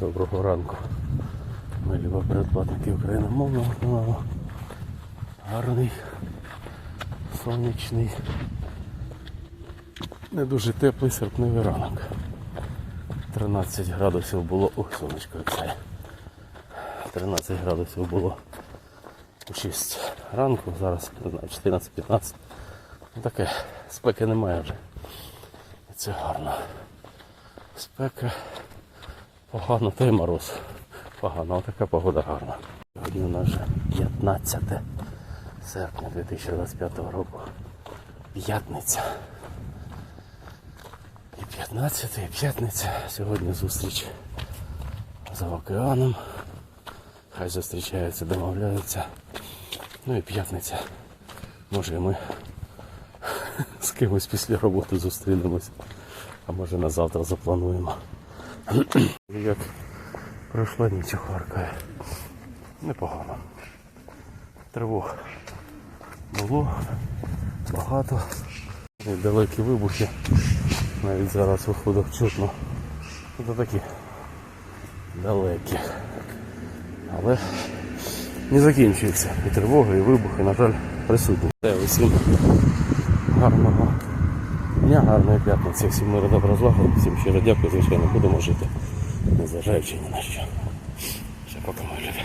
Доброго ранку. Ми любимо передплатники україномовного каналу. Гарний, сонячний, не дуже теплий серпневий ранок. 13 градусів було. Ой, сонечко яке. 13 градусів було у 6 ранку, зараз не знаю, 14-15. Ну таке, спеки немає вже. Це гарно. Спека погано, та й мороз. Погано, така погода гарна. Сьогодні у нас вже 15 серпня 2025 року. П'ятниця. І 15 і п'ятниця. Сьогодні зустріч за океаном. Хай зустрічаються, домовляються. Ну і п'ятниця. Може і ми з кимось після роботи зустрінемось. А може на завтра заплануємо. Як пройшла ніч у. Непогано. Тривог було багато. І далекі вибухи. Навіть зараз виходок чутно. Це такі далекі. Але не закінчується. І тривоги, і вибухи, на жаль, присутні. Це усім гарного Дня гарної п'ятниці, всім миру добра злагоди, всім щиро дякую, звичайно, будемо жити, незважаючи ні на що. Ще поки мої любі.